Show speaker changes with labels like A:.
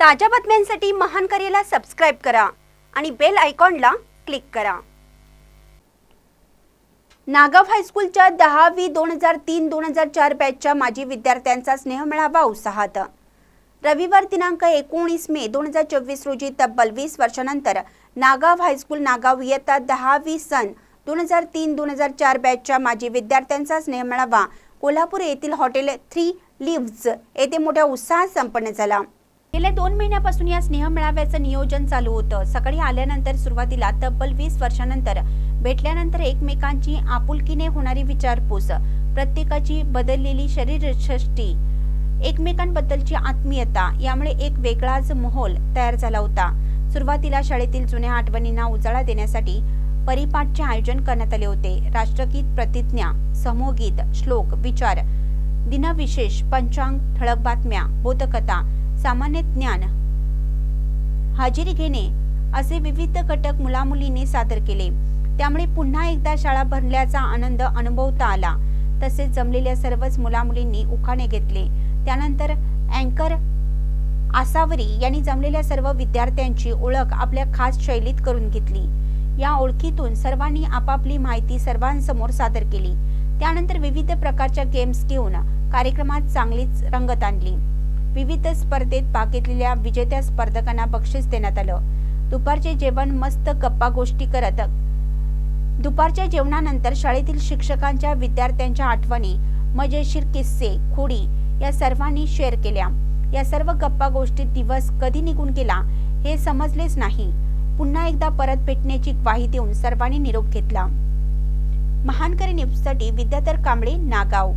A: ताज्या बातम्यांसाठी महान करेला सबस्क्राईब करा आणि बेल आयकॉनला क्लिक करा. नागाव हायस्कूलच्या दहावी दोन हजार तीन दोन हजार चार बॅचच्या माजी विद्यार्थ्यांचा स्नेहमेळावा उत्साहात. रविवार दिनांक एकोणीस मे दोन हजार चोवीस रोजी तब्बल वीस वर्षानंतर नागाव हायस्कूल नागाव इयत्ता दहावी सन दोन हजार तीन दोन हजार चार बॅचच्या माजी विद्यार्थ्यांचा स्नेहमेळावा कोल्हापूर येथील हॉटेल थ्री लिव्ज येथे मोठ्या उत्साहात संपन्न झाला. गेल्या दोन महिन्यापासून या स्नेह मेळाव्याचं नियोजन चालू होतं. सकाळी आल्यानंतर सुरुवातीला तब्बल वीस वर्षानंतर भेटल्यानंतर एकमेकांची आपुलकीने होणारी विचारपूस प्रत्येकाची बदललेली शरीरसृष्टी एकमेकांबद्दलची आत्मीयता यामुळे एक वेगळाच माहोल तयार झाला होता. सुरुवातीला शाळेतील जुन्या आठवणींना उजाळा देण्यासाठी परिपाठचे आयोजन करण्यात आले होते. राष्ट्रगीत प्रतिज्ञा समूहगीत श्लोक विचार दिनविशेष पंचांग ठळक बातम्या बोधकथा सामान्य ज्ञान. हजेरी घेणे असे विविध घटक मुलामुलींनी सादर केले. त्यामुळे पुन्हा एकदा शाळा भरल्याचा आनंद अनुभवता आला. तसेच जमलेल्या सर्वच मुलामुलींनी उखाणे घेतले. त्यानंतर अँकर आसावरी यांनी जमलेल्या सर्व विद्यार्थ्यांची ओळख आपल्या खास शैलीत करून घेतली. या ओळखीतून सर्वांनी आपापली माहिती सर्वांसमोर सादर केली. त्यानंतर विविध प्रकारच्या गेम्स घेऊन कार्यक्रमात चांगलीच रंगत आणली. विविध स्पर्धेत भाग घेतलेल्या विजेत्या स्पर्धकांना बक्षीस देण्यात आलं. दुपारचे जेवण मस्त गप्पा गोष्टी करत. दुपारच्या जेवणानंतर शाळेतील शिक्षकांच्या विद्यार्थ्यांच्या आठवणी मजेशीर किस्से खोडी या सर्वांनी शेअर केल्या. या सर्व गप्पा गोष्टीत दिवस कधी निघून गेला हे समजलेच नाही. पुन्हा एकदा परत भेटण्याची ग्वाही देऊन सर्वांनी निरोप घेतला. महानकरी न्यूजसाठी विद्याधर कांबळे नागाव.